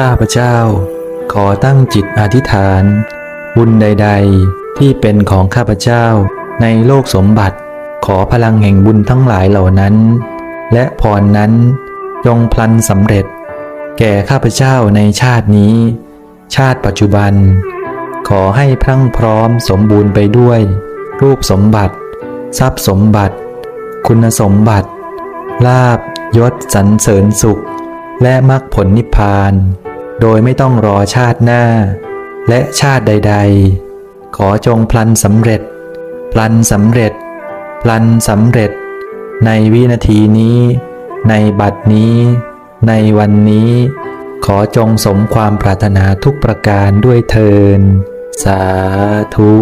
ข้าพเจ้า ขอตั้งจิตอธิษฐาน บุญใด ๆ ที่เป็นของข้าพเจ้าในโลกสมบัติ ขอพลังแห่งบุญทั้งหลายเหล่านั้น และพรนั้นจงพลันสำเร็จ แก่ข้าพเจ้าในชาตินี้ ชาติปัจจุบัน ขอให้พรั่งพร้อมสมบูรณ์ไปด้วย รูปสมบัติ ทรัพย์สมบัติ คุณสมบัติ ลาบยศสรรเสริญสุข และมรรคผลนิพพาน โดยไม่ต้องรอชาติหน้า และชาติใด ๆ ขอจงพลันสำเร็จ พลันสำเร็จ พลันสำเร็จ ในวินาทีนี้ ในบัดนี้ ในวันนี้ ขอจงสมความปรารถนาทุกประการด้วยเทิน สาธุ